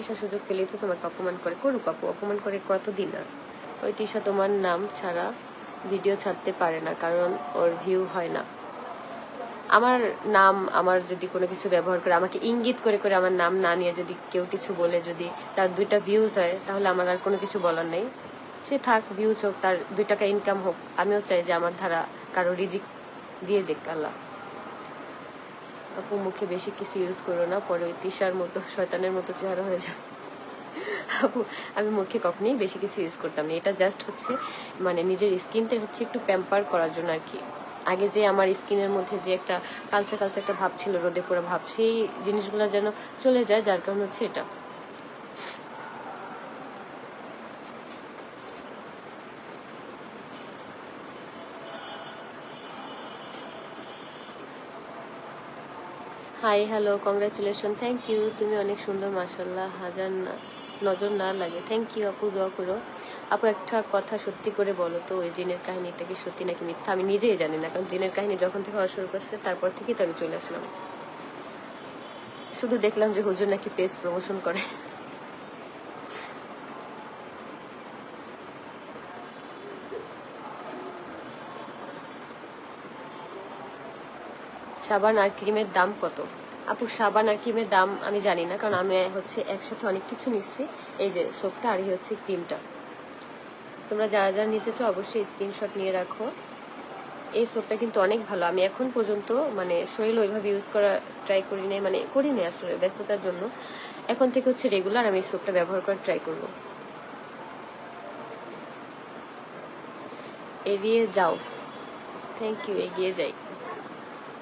তিশা সুযোগ পেলেই তো তোমাকে অপমান করে। করুক আপু, অপমান করে কতদিন আর? ওই তিশা তোমার নাম ছাড়া ভিডিও ছাড়তে পারে না, কারণ ওর ভিউ হয় না। আমার নাম, আমার যদি কোনো কিছু ব্যবহার করে, আমাকে ইঙ্গিত করে করে আমার নাম না নিয়ে যদি কেউ কিছু বলে, যদি তার দুইটা ভিউজ হয়, তাহলে আমার আর কোনো কিছু বলার নেই। সে থাক ভিউজ হোক, তার দুই টাকা ইনকাম হোক, আমিও চাই যে আমার ধারা কারও রিজিক দিয়ে দেখ আল্লাহ। আপু মুখে বেশি কিছু ইউজ করো না, পরে ওই তিসার মতো, শয়তানের মতো চেহারা হয়ে যাবে। আপু, আমি মুখে কখনোই বেশি কিছু ইউজ করতাম না। এটা জাস্ট হচ্ছে মানে নিজের স্কিনটা হচ্ছে একটু প্যাম্পার করার জন্য আর কি আগে যে আমার স্কিনের মধ্যে যে একটা কালচা কালচা একটা ভাব ছিল, রোদে পোড়া ভাব, সেই জিনিসগুলো যেন চলে যায়, যার কারণ হচ্ছে এটা। Hi hello congratulation thank you তুমি অনেক সুন্দর মাসাল্লাহ হাজার না, নজর না লাগে। থ্যাংক ইউ আপু, দোয়া করো। আপু, একটা কথা সত্যি করে বলো তো, ওই জিনের কাহিনীটা কি সত্যি নাকি মিথ্যা? আমি নিজেই জানি না, কারণ জিনের কাহিনী যখন থেকে হওয়া শুরু করছে, তারপর থেকেই তো আমি চলে আসলাম। শুধু দেখলাম যে হুজুর নাকি পেজ প্রমোশন করে। সাবান আর ক্রিমের দাম কত? আপু, সাবান আর ক্রিমের দাম আমি জানি না, কারণ আমি হচ্ছে একসাথে অনেক কিছু নিচ্ছি। এই যে সোপটা আর হচ্ছে ক্রিমটা। তোমরা যারা যারা নিতে চাও অবশ্যই স্ক্রিনশট নিয়ে রাখো। এই সোপটা কিন্তু অনেক ভালো। আমি এখন পর্যন্ত মানে শরীর ওইভাবে ইউজ করা ট্রাই করি নাই মানে করি নাই আসলে ব্যস্ততার জন্য। এখন থেকে হচ্ছে রেগুলার আমি এই সোপটা ব্যবহার করার ট্রাই করব। এড়িয়ে যাও। থ্যাংক ইউ এগিয়ে যাই।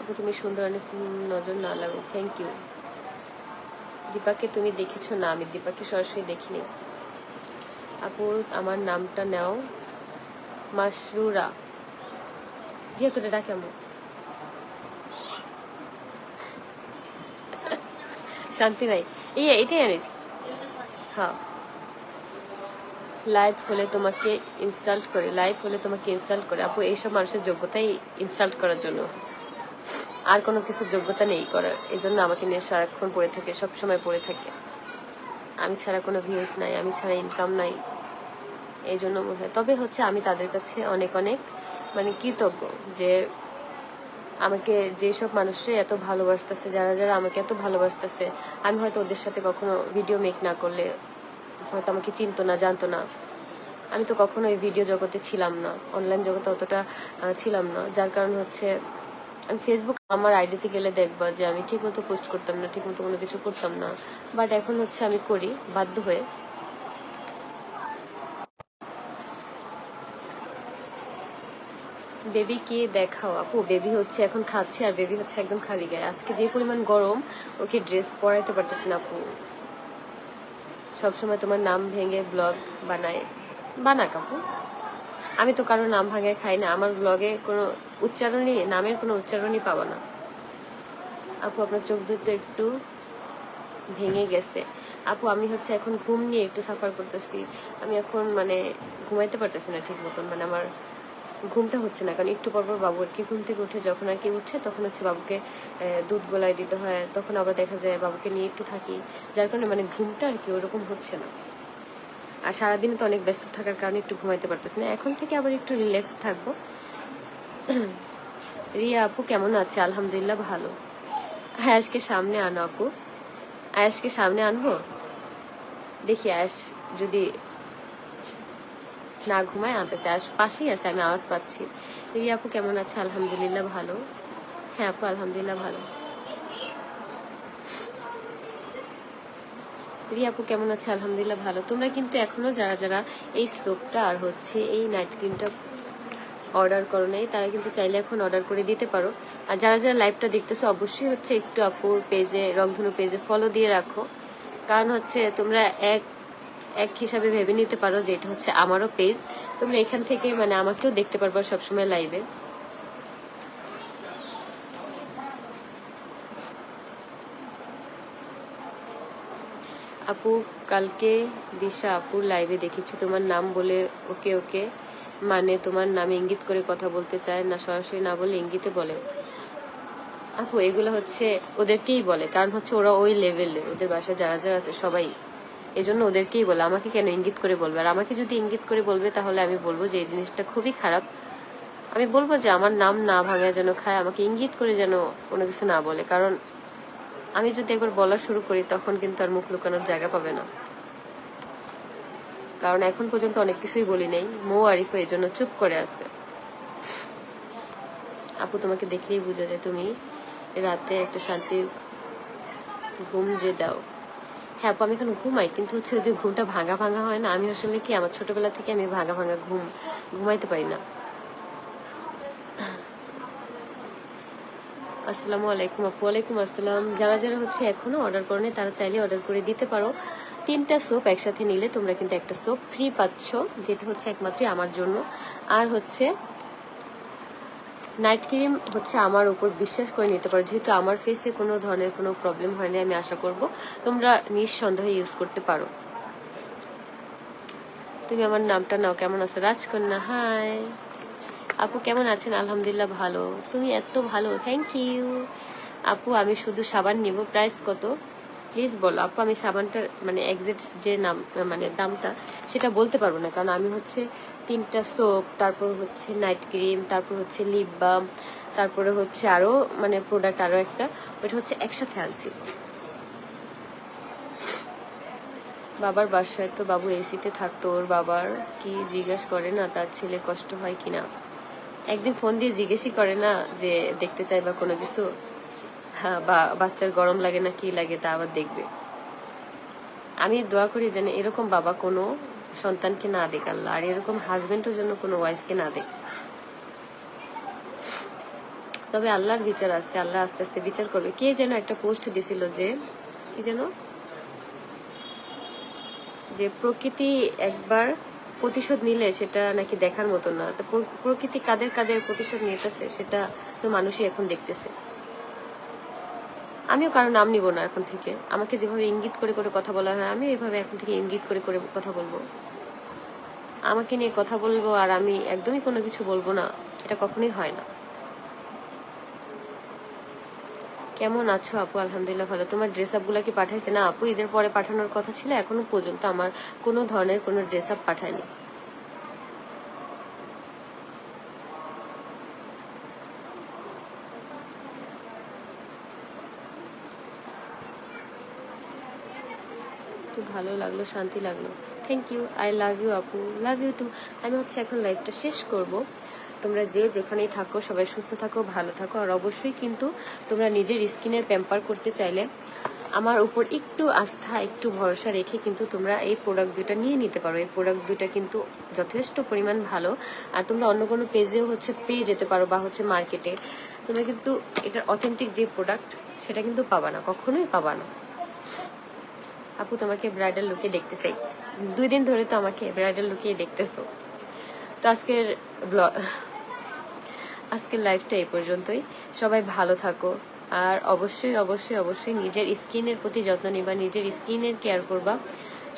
আপু তুমি সুন্দর অনেক নজর না লাগো থ্যাংক ইউ দীপাকে তুমি দেখেছ না? আমি দীপাকে সরাসরি দেখিনি। আপু, আমার নামটা নাও। মাসরুরা দিয়ে তোরে ডাকে আমু। শান্তি নাই। এই এটাই আনিস। হ্যাঁ। লাইভ হলে তোমাকে ইনসাল্ট করে লাইভ হলে তোমাকে ইনসাল্ট করে। আপু, এইসব মানুষের যোগ্যতাই ইনসাল্ট করার জন্য। আর কোনো কিছু যোগ্যতা নেই করার। এই জন্য আমাকে নিয়ে সারাক্ষণ পড়ে থাকে সব সময় পড়ে থাকে। আমি ছাড়া কোনো ভিউজ নাই, আমি ছাড়া ইনকাম নাই। এই জন্য মনে হয়। তবে হচ্ছে আমি তাদের কাছে অনেক অনেক মানে কৃতজ্ঞ যে আমাকে যেসব মানুষরা এত ভালোবাসতেছে, যারা যারা আমাকে এত ভালোবাসতেছে, আমি হয়তো ওদের সাথে কখনো ভিডিও মেক না করলে হয়তো আমাকে চিনতো না, জানতো না। আমি তো কখনো এই ভিডিও জগতে ছিলাম না অনলাইন জগতে অতটা ছিলাম না। যার কারণ হচ্ছে ফেসবুক আমার আইডিতে গেলে দেখবা যে আমি ঠিক মতো পোস্ট করতাম না ঠিক মতো কোনো কিছু করতাম না। বাট এখন হচ্ছে আমি করি, বাধ্য হয়ে। বেবি কি দেখাও আপু বেবি হচ্ছে এখন খাচ্ছে আর বেবি হচ্ছে একদম খালি গায়ে। আজকে যে পরিমাণ গরম, ওকে ড্রেস পরাইতে পারতেছে না আপু। সবসময় তোমার নাম ভেঙে ব্লগ বানায়। বানাক আপু। আমি তো কারও নাম ভাঙে খাই না। আমার ব্লগে কোনো উচ্চারণই, নামের কোনো উচ্চারণই পাবো না। আপু, আপনার চোখ দুটো একটু ভেঙে গেছে। আপু, আমি হচ্ছে এখন ঘুম নিয়ে একটু সাফার করতেছি। আমি এখন মানে ঘুমাইতে পারতেছি না ঠিক মতন। মানে আমার ঘুমটা হচ্ছে না। কারণ একটু পরপর বাবু আর কি ঘুম থেকে উঠে যখন আর কি উঠে তখন হচ্ছে বাবুকে দুধ গোলায় দিতে হয়। তখন আবার দেখা যায় বাবুকে নিয়ে একটু থাকি। যার কারণে মানে ঘুমটা আর কি ওরকম হচ্ছে না। আর সারাদিনে তো অনেক ব্যস্ত থাকার কারণে একটু ঘুমাইতে পারতেছি না। এখন থেকে আবার একটু রিল্যাক্স থাকব। রিয়া আপু কেমন আছে? আলহামদুলিল্লাহ ভালো। আয়াসকে সামনে আনো আপু। আয়াসকে সামনে আনব? দেখি আয়াস যদি না ঘুমায় আনতেছে। আয়াস পাশেই আছে, আমি আওয়াজ পাচ্ছি। রিয়া আপু কেমন আছে? আলহামদুলিল্লাহ ভালো। হ্যাঁ আপু, আলহামদুলিল্লাহ ভালো। রিয়া আপু কেমন আছে? আলহামদুলিল্লাহ ভালো। তোমরা কিন্তু এখনও যারা যারা এই সোপটা আর হচ্ছে এই নাইট ক্রিমটা অর্ডার করো নাই, তারা কিন্তু চাইলে এখন অর্ডার করে দিতে পারো। আর যারা যারা লাইভটা দেখতেছো, অবশ্যই হচ্ছে একটু আপুর পেজে রংধনু পেজে ফলো দিয়ে রাখো। কারণ হচ্ছে তোমরা এক এক হিসাবে ভেবে নিতে পারো যে এটা হচ্ছে আমারও পেজ তোমরা এখান থেকে মানে আমাকেও দেখতে পারব সবসময় লাইভে আপু, কালকে দিশা আপুর লাইভে দেখেছি তোমার নাম বলে ওকে ওকে মানে তোমার নামে ইঙ্গিত করে কথা বলতে চায় না, সরাসরি না বলে ইঙ্গিতে বলে। আপু, এগুলো হচ্ছে ওদেরকেই বলে, কারণ হচ্ছে ওরা ওই লেভেলের ওদের বাসায় যারা যারা আছে সবাই, এজন্য ওদেরকেই বলে, আমাকে কেন ইঙ্গিত করে বলবে? আর আমাকে যদি ইঙ্গিত করে বলবে, তাহলে আমি বলব যে এই জিনিসটা খুবই খারাপ। আমি বলব যে আমার নাম না ভাঙা যেন খায়, আমাকে ইঙ্গিত করে যেন কোনো কিছু না বলে, কারণ আমি যদি একবার বলা শুরু করি, তখন কিন্তু আর মুখ লুকানোর জায়গা পাবে না। কারণ এখন পর্যন্ত অনেক কিছুই বলি নাই। মৌ আরিফ এই জন্য চুপ করে আছে। আপু, তোমাকে দেখলেই বোঝা যায় তুমি রাতে একটা শান্তির ঘুম যে দাও। হ্যাঁ আপু, আমি এখন ঘুমাই, কিন্তু হচ্ছে যে ঘুমটা ভাঙা ভাঙা হয় না। আমি আসলে কি, আমার ছোটবেলা থেকে আমি ভাঙা ভাঙা ঘুম, ঘুমাইতে পারি না। আসসালামু আলাইকুম আপু আলাইকুম আসসালাম। যারা যারা হচ্ছে এখনও অর্ডার করেনি, তারা চাইলে অর্ডার করে দিতে পারো। তিনটা সোপ একসাথে নিলে তোমরা কিন্তু একটা সোপ ফ্রি পাচ্ছ, যেটা হচ্ছে একমাত্র আমার জন্য। আর হচ্ছে নাইট ক্রিম হচ্ছে আমার উপর বিশ্বাস করে নিতে পারো। যেহেতু আমার ফেসে কোনো ধরনের কোনো প্রবলেম হয়নি, আমি আশা করব তোমরা নিঃসন্দেহে ইউজ করতে পারো। তুমি আমার নামটা নাও, কেমন আছে? রাজকন্যা হাই আপু কেমন আছেন? আলহামদুলিল্লাহ ভালো। তুমি এত ভালো থ্যাংক ইউ আপু, আমি শুধু সাবান নিব প্রাইস কত? প্লিজ বলো, আপু, আমি সাবানটার মানে এক্সাক্ট যে নাম মানে দামটা, সেটা বলতে পারব না। কারণ আমি হচ্ছে তিনটা সোপ তারপর হচ্ছে নাইট ক্রিম তারপর হচ্ছে লিপ বাম তারপরে হচ্ছে আরও মানে প্রোডাক্ট আরও একটা, ওইটা হচ্ছে একসাথে আনছি। বাবার বাসায় তো বাবু এসিতে থাকতো, ওর বাবার কি জিজ্ঞাসা করে না, তার ছেলে কষ্ট হয় কিনা? একদিন ফোন দিয়ে জিজ্ঞেসই করে না যে দেখতে চাই বা কোনো কিছু। হ্যাঁ বা বাচ্চার গরম লাগে না, কি লাগে তা আবার দেখবে। আমি দোয়া করি যেন এরকম বাবা কোনো সন্তানকে না দেখ আল্লাহ, আর এরকম হাজবেন্ডের জন্য কোনো ওয়াইফকে না দেখ। তবে আল্লাহর বিচার আছে, আল্লাহ আস্তে আস্তে বিচার করবে। কে যেন একটা পোস্ট দিছিল যে, কি যেন? যে প্রকৃতি একবার প্রতিশোধ নিলে সেটা নাকি দেখার মতো না। তো প্র- প্রকৃতি কাদের কাদের প্রতিশোধ নিতেছে, সেটা তো মানুষই এখন দেখতেছে। আমিও কারও নাম নিব না এখন থেকে। আমাকে যেভাবে ইঙ্গিত করে করে কথা বলা হয় আমি এভাবে এখন থেকে ইঙ্গিত করে করে কথা বলব। আমাকে নিয়ে কথা বলব আর আমি একদমই কোনো কিছু বলব না, এটা কখনোই হয় না। কেমন আছো আপু? আলহামদুলিল্লাহ ভালো। তোমার ড্রেস আপগুলা কি পাঠাইছে না আপু? ঈদের পরে পাঠানোর কথা ছিল, এখনও পর্যন্ত আমার কোনো ধরনের কোনো ড্রেস আপ পাঠায়নি ভালো লাগল, শান্তি লাগল। Thank you I love you আপু। লাভ ইউ টু আমি হচ্ছে এখন লাইভটা শেষ করব। তোমরা যে যেখানেই থাকো, সবাই সুস্থ থাকো, ভালো থাকো। আর অবশ্যই কিন্তু তোমরা নিজের স্কিনের প্যাম্পার করতে চাইলে আমার উপর একটু আস্থা, একটু ভরসা রেখে কিন্তু তোমরা এই প্রোডাক্ট দুটা নিয়ে নিতে পারো। এই প্রোডাক্ট দুটা কিন্তু যথেষ্ট পরিমাণ ভালো। আর তোমরা অন্য কোনো পেজেও হচ্ছে পেয়ে যেতে পারো বা হচ্ছে মার্কেটে তোমরা কিন্তু এটার অথেন্টিক যে প্রোডাক্ট সেটা কিন্তু পাবা না, কখনোই পাবা না। আপু, তোমাকে ব্রাইডাল লুকে দেখতে চাই। দুই দিন ধরে তো আমাকে ব্রাইডাল লুকিয়ে দেখতেছো। তো আজকের আজকের লাইফটা এই পর্যন্তই। সবাই ভালো থাকো। আর অবশ্যই অবশ্যই অবশ্যই নিজের স্কিনের প্রতি যত্ন নিবা, নিজের স্কিনের কেয়ার করবা।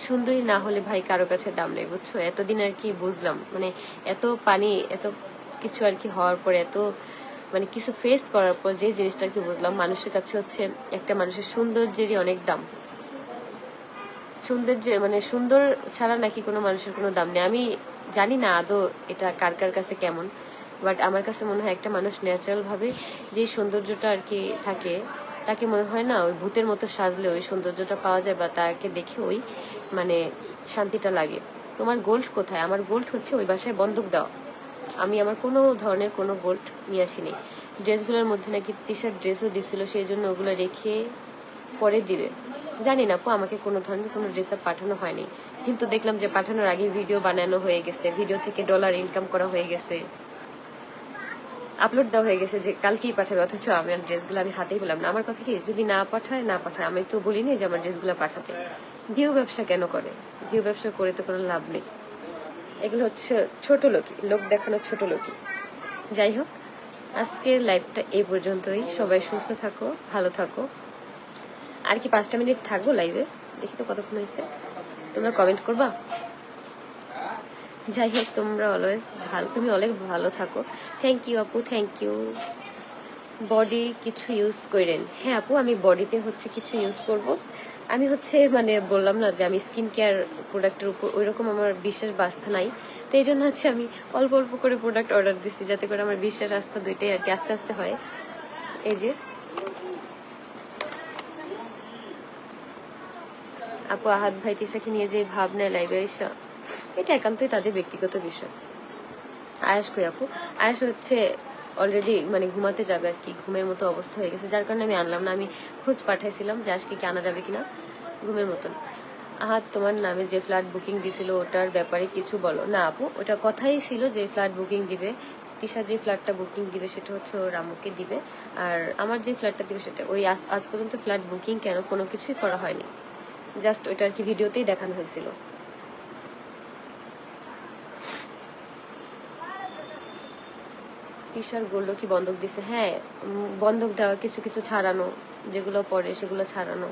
সুন্দরী না হলে ভাই কারও কাছে দাম নেই, বুঝছ? এতদিন আর কি বুঝলাম। মানে এত পানি, এত কিছু আর কি হওয়ার পরে, এত মানে কিছু ফেস করার পর যে জিনিসটা কি বুঝলাম, মানুষের কাছে হচ্ছে একটা মানুষের সৌন্দর্যেরই অনেক দাম। সৌন্দর্য মানে সুন্দর ছাড়া নাকি কোনো মানুষের কোনো দাম নেই। আমি জানি না আদৌ এটা কার কার কাছে কেমন বাট আমার কাছে মনে হয় একটা মানুষ ন্যাচারাল ভাবে যে সৌন্দর্যটা আর কি থাকে, তাকে মনে হয় না ওই ভূতের মতো সাজলে ওই সৌন্দর্যটা পাওয়া যায় বা তাকে দেখে ওই মানে শান্তিটা লাগে। তোমার গোল্ড কোথায়? আমার গোল্ড হচ্ছে ওই বাসায় বন্ধক দেওয়া আমি আমার কোনো ধরনের কোনো গোল্ড নিয়ে আসিনি। ড্রেসগুলোর মধ্যে নাকি টি শার্ট ড্রেসও দিছিল, সেই জন্য ওগুলো রেখে পরে দিবে। জানি না আপু, আমাকে কোনো ধরনের কোনো ড্রেস পাঠানো হয়নি। কিন্তু দেখলাম যে পাঠানোর আগে ভিডিও বানানো হয়ে গেছে। ভিডিও থেকে ডলার ইনকাম করা হয়ে গেছে। আপলোড দেওয়া হয়ে গেছে যে কালকেই পাঠাবে, অথচ আমি আর ড্রেসগুলো আমি হাতেই পেলাম না। আমার কথা কি, যদি না পাঠায় না পাঠায়। আমি তো বলিনি যে আমার ড্রেসগুলো পাঠাতে। ভিউ ব্যবসা কেন করে? ভিউ ব্যবসা করে তো কোনো লাভ নেই। এগুলো হচ্ছে ছোট লোকই, লোক দেখানো ছোট লোকই। যাই হোক, আজকের লাইভটা এই পর্যন্তই। সবাই সুস্থ থাকো, ভালো থাকো। আর কি পাঁচটা মিনিট থাকব লাইভে দেখি তো কতক্ষণ হয়েছে। তোমরা কমেন্ট করবা? যাই হোক, তোমরা অলওয়েজ ভালো, তুমি অনেক ভালো থাকো। থ্যাংক ইউ আপু থ্যাংক ইউ বডি কিছু ইউজ করেন। হ্যাঁ আপু, আমি বডিতে হচ্ছে কিছু ইউজ করব। আমি হচ্ছে মানে বললাম না যে আমি স্কিন কেয়ার প্রোডাক্টের উপর ওইরকম আমার বিশ্বাস বাস্থা নাই। তো এই জন্য হচ্ছে আমি অল্প অল্প করে প্রোডাক্ট অর্ডার দিচ্ছি যাতে করে আমার বিশ্বাস আস্থা দুইটাই আর কি আস্তে আস্তে হয়। এই যে। আপু, আহাত ভাই, তিশাকে নিয়ে যে ভাব নেয় লাইভে এটা একান্তই তাদের ব্যক্তিগত বিষয়। আয়াস কই আপু? আয়াস হচ্ছে অলরেডি মানে ঘুমাতে যাবে আর কি, ঘুমের মতো অবস্থা হয়ে গেছে। যার কারণে আমি আনলাম না, আমি খোঁজ পাঠাইছিলাম যে আজকে কি আনা যাবে কিনা, ঘুমের মতন। আহাত, তোমার নামে যে ফ্ল্যাট বুকিং দিছিল, ওটার ব্যাপারে কিছু বলো। না আপু, ওটা কথাই ছিল যে ফ্ল্যাট বুকিং দিবে। তিশা যে ফ্ল্যাটটা বুকিং দিবে, সেটা হচ্ছে ওর আম্মুকে দিবে। আর আমার যে ফ্ল্যাটটা দিবে, সেটা ওই আজ পর্যন্ত ফ্ল্যাট বুকিং কেন কোনো কিছুই করা হয়নি। জাস্ট ওটা আর কি ভিডিওতেই দেখানো হয়েছিল। তিশার গোল্ড কি বন্ধক দিছে। হ্যাঁ বন্ধক দেওয়া, কিছু কিছু ছাড়ানো, যেগুলো পড়ে সেগুলো ছাড়ানো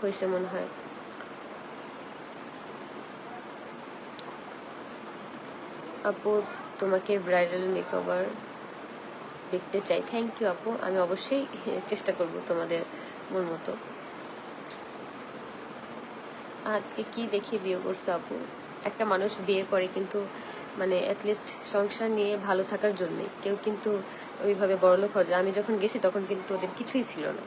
হয়েছে মনে হয়। আপু, তোমাকে ব্রাইডাল মেকওভার দেখতে চাই। থ্যাংক ইউ আপু। আমি অবশ্যই চেষ্টা করব তোমাদের মন মতো। আজকে কি দেখে বিয়ে করছ আপু? একটা মানুষ বিয়ে করে কিন্তু মানে অ্যাটলিস্ট সংসার নিয়ে ভালো থাকার জন্যে। কেউ কিন্তু ওইভাবে বড়লোক হয় আমি যখন গেছি তখন কিন্তু ওদের কিছুই ছিল না।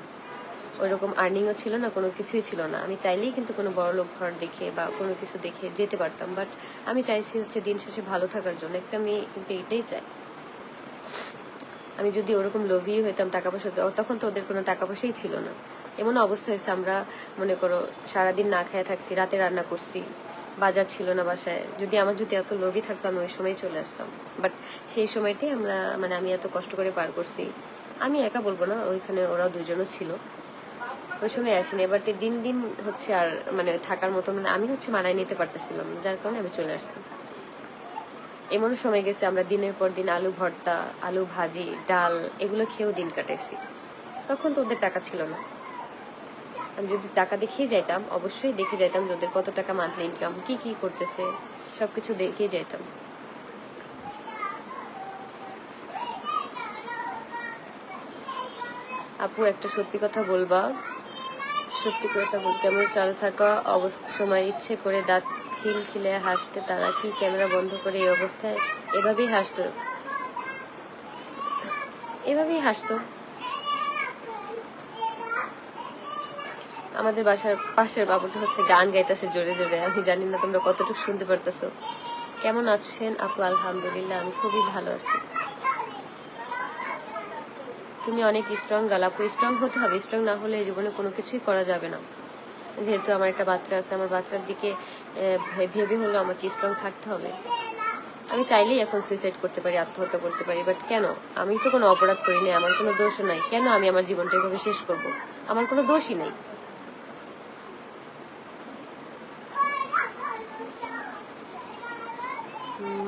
ওইরকম আর্নিংও ছিল না, কোনো কিছুই ছিল না। আমি চাইলেই কিন্তু কোনো বড়লোক ঘর দেখে বা কোনো কিছু দেখে যেতে পারতাম। বাট আমি চাইছি হচ্ছে দিন শেষে ভালো থাকার জন্য। একটা মেয়ে কিন্তু এটাই চাই আমি যদি ওরকম লোভী হইতাম টাকা পয়সা, তখন তো ওদের কোনো টাকা পয়সাই ছিল না। এমন অবস্থা হয়েছে, আমরা মনে করো সারাদিন না খেয়ে থাকছি, রাতে রান্না করছি, বাজার ছিল না বাসায়। যদি আমার যদি এত লোভই থাকতো, আমি ওই সময় চলে আসতাম। বাট সেই সময়টাই আমরা মানে আমি এত কষ্ট করে পার করছি। আমি একা বলব না, ওইখানে ওরা দুজনও ছিল। ওই সময় আসিনি এবার দিন দিন হচ্ছে আর মানে থাকার মতো মানে আমি হচ্ছে মানায় নিতে পারতেছিলাম যার কারণে আমি চলে আসতাম এমন সময় গেছে, আমরা দিনের পর দিন আলু ভর্তা, আলু ভাজি, ডাল, এগুলো খেয়েও দিন কাটাইছি। তখন তো ওদের টাকা ছিল না। আমি যদি টাকা দেখিয়ে যাইতাম, অবশ্যই দেখে যাইতাম যে ওদের কত টাকা মান্থলি ইনকাম কি কি করতেছে, সবকিছু দেখিয়ে যাইতাম। আপু, একটা সত্যি কথা বলবা। সত্যি কথা বলতে আমার চাল থাকা অবস্থা সময় ইচ্ছে করে দাঁত খিল খিলে হাসতে, তারা কি ক্যামেরা বন্ধ করে এই অবস্থায়? এভাবেই হাসতো। এভাবেই হাসতো। আমাদের বাসার পাশের বাবুটা হচ্ছে গান গাইতেছে জোরে জোরে। আমি জানি না তোমরা কতটুকু শুনতে পারতেছো। কেমন আছেন? আপু, আলহামদুলিল্লাহ, আমি খুবই ভালো আছি। তুমি অনেক স্ট্রং গাল আপু স্ট্রং হতে হবে। স্ট্রং না হলে জীবনে কোনো কিছুই করা যাবে না। যেহেতু আমার একটা বাচ্চা আছে, আমার বাচ্চার দিকে ভেবে হলেও আমাকে স্ট্রং থাকতে হবে। আমি চাইলেই এখন সুইসাইড করতে পারি, আত্মহত্যা করতে পারি বাট কেন? আমি তো কোনো অপরাধ করিনি আমার কোনো দোষও নাই। কেন আমি আমার জীবনটা এভাবে শেষ করব? আমার কোনো দোষই নেই।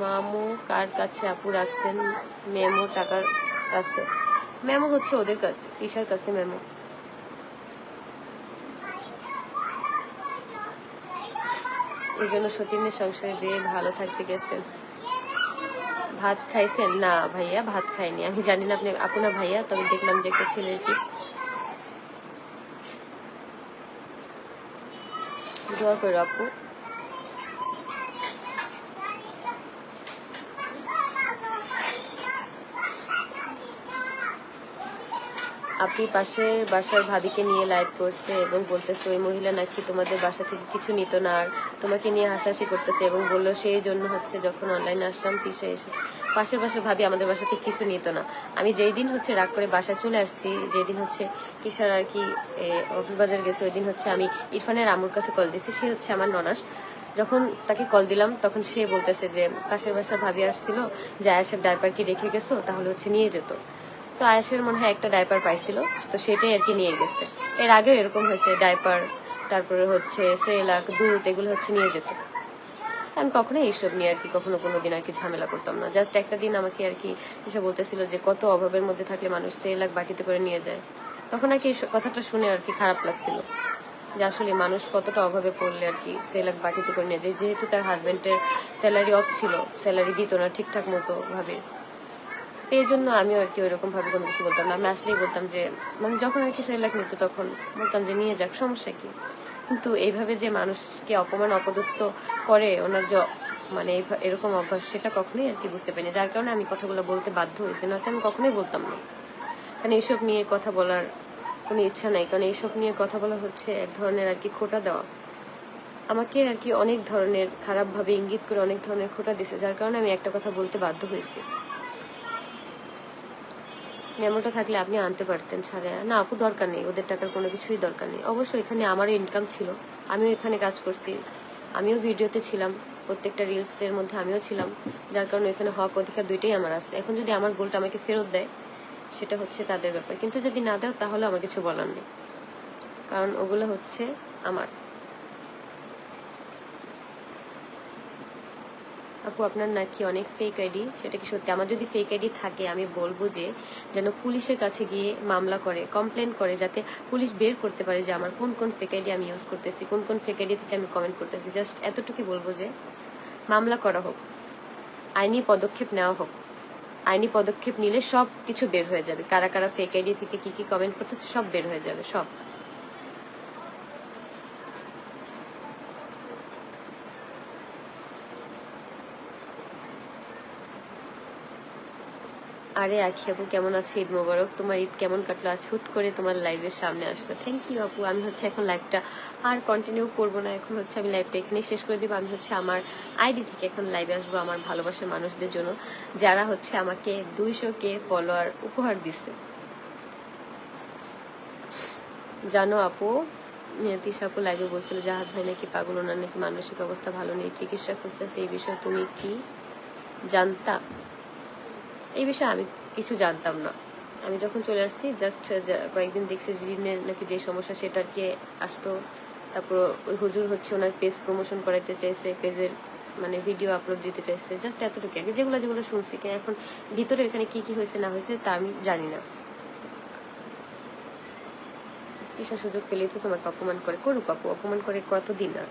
মামু কার কাছে আপু রাখছেন? মেমো টাকার কাছে। মেমো হচ্ছে ওদের কাছে, তিশার কাছে মেমো। এই জন্য সতীনের সংসারে যে ভালো থাকতে গেছেন। ভাত খাইছেন? না ভাইয়া, ভাত খাইনি। আমি জানি না আপনি আপনার ভাইয়া, তবে দেখলাম যে একটা ছেলের কি। দোয়া করো আপু। আপনি পাশের বাসার ভাবিকে নিয়ে লাইভ করছে এবং বলতেছে, ওই মহিলা নাকি তোমাদের বাসা থেকে কিছু নিত না আর তোমাকে নিয়ে হাসাহাসি করতেছে। এবং বলল, সেই জন্য হচ্ছে যখন অনলাইনে আসলাম তিসে এসে পাশের বাসার ভাবি আমাদের বাসা থেকে কিছু নিত না। আমি যেই দিন হচ্ছে রাগ করে বাসায় চলে আসছি, যেই দিন হচ্ছে কিসার আর কি অফিস বাজার গেছে, ওই দিন হচ্ছে আমি ইরফানের আমুর কাছে কল দিয়েছি সে হচ্ছে আমার ননাস। যখন তাকে কল দিলাম, তখন সে বলতেছে যে, পাশের বাসার ভাবি আসছিল যে আয়াসের ডাইপার কি রেখে গেছো? তাহলে হচ্ছে নিয়ে যেত। তো আয়াসের মনে হয় একটা ডাইপার পাইছিল, তো সেটাই আর কি নিয়ে গেছে। এর আগেও এরকম হয়েছে ডাইপার তারপরে হচ্ছে সেলাক, দুধ, এগুলো হচ্ছে নিয়ে যেত। আমি কখনো এইসব নিয়ে আর কি কখনো কোনো দিন আর কি ঝামেলা করতাম না। জাস্ট একটা দিন আমাকে আর কি এসে বলতেছিল যে, কত অভাবের মধ্যে থাকলে মানুষ সেলাক বাটিতে করে নিয়ে যায়? তখন আর কি কথাটা শুনে আর কি খারাপ লাগছিল। যে আসলে মানুষ কতটা অভাবে পড়লে আর কি সেলাক বাটিতে করে নিয়ে যায়। যেহেতু তার হাজবেন্ডের স্যালারি অফ ছিল স্যালারি দিত না ঠিকঠাক মতো ভাবে। তো এই জন্য আমিও আর কি ওইরকম ভাবে কোনো কিছু বলতাম না। আমি আসলেই বলতাম যে মানে যখন আর কি সেলাক নিত তখন বলতাম যে, নিয়ে যাক, সমস্যা কি? কিন্তু এইভাবে যে মানুষকে অপমান, অপদস্থ করে ওনার যে মানে এরকম অভ্যাস, সেটা কখনোই আর কি বুঝতে পারিনি। যার কারণে আমি কথাগুলো বলতে বাধ্য হয়েছি, নয়তো আমি কখনোই বলতাম না। কারণ এইসব নিয়ে কথা বলার কোনো ইচ্ছা নাই। কারণ এইসব নিয়ে কথা বলা হচ্ছে এক ধরনের আর কি খোটা দেওয়া। আমাকে আর কি অনেক ধরনের খারাপভাবে ইঙ্গিত করে অনেক ধরনের খোটা দিছে, যার কারণে আমি একটা কথা বলতে বাধ্য হয়েছি। মেমোটা থাকলে আপনি আনতে পারতেন ছাড়া। না, আপু দরকার নেই, ওদের টাকার কোনো কিছুই দরকার নেই। অবশ্যই এখানে আমারও ইনকাম ছিল। আমিও এখানে কাজ করছি। আমিও ভিডিওতে ছিলাম, প্রত্যেকটা রিলসের মধ্যে আমিও ছিলাম। যার কারণে এখানে হক অধিকার দুইটাই আমার আছে। এখন যদি আমার গোলটা আমাকে ফেরত দেয়, সেটা হচ্ছে তাদের ব্যাপার। কিন্তু যদি না দেয় তাহলে আমার কিছু বলার নেই। কারণ ওগুলো হচ্ছে আমার। আপু, আপনার নাকি অনেক ফেক আইডি সেটা কি সত্যি? আমার যদি ফেক আইডি থাকে, আমি বলব যে, যেন পুলিশের কাছে গিয়ে মামলা করে কমপ্লেন করে, যাতে পুলিশ বের করতে পারে যে, আমার কোন কোন ফেক আইডি আমি ইউজ করতেছি, কোন কোন ফেক আইডি থেকে আমি কমেন্ট করতেছি। জাস্ট এতটুকু বলব যে, মামলা করা হোক, আইনি পদক্ষেপ নেওয়া হোক, আইনি পদক্ষেপ নিলে সব কিছু বের হয়ে যাবে। কারা কারা ফেক আইডি থেকে কি কি কমেন্ট করতেছে, সব বের হয়ে যাবে, সব। আরে আখি আপু, কেমন আছো? ঈদ মোবারক। তোমার ঈদ কেমন কাটলো? আজ হুট করে তোমার লাইভের সামনে আসলো। থ্যাংক ইউ আপু। আমি হচ্ছে এখন লাইভটা আর কন্টিনিউ করব না। এখন হচ্ছে আমি লাইভটা এখানে শেষ করে দিব। আমি হচ্ছে আমার আইডি থেকে এখন লাইভে আসব আমার ভালোবাসার মানুষদের জন্য, যারা হচ্ছে আমাকে দুইশো কে ফলোয়ার উপহার দিছে। জানো আপু নিয়তিশ আপু লাইভে বলছিল, জাহাদ ভাই নাকি পাগল? ওনার নাকি মানসিক অবস্থা ভালো নেই। চিকিৎসা খুঁজতেছে। এই বিষয়ে তুমি কি জানতা? এই বিষয়ে আমি কিছু জানতাম না। আমি যখন চলে আসছি জাস্ট কয়েকদিন দেখছি জিনের নাকি যে সমস্যা সেটা আর কি আসতো। তারপর ওই হুজুর হচ্ছে ওনার পেজ প্রমোশন করাইতে চাইছে পেজের মানে ভিডিও আপলোড দিতে চাইছে। জাস্ট এতটুকু আগে যেগুলো যেগুলো শুনছি, কি এখন ভিতরে এখানে কি কি হয়েছে, না হয়েছে, তা আমি জানি না। কিসের সুযোগ পেলেই তো তোমাকে অপমান করে। করুক অপমান করে কতদিন আর?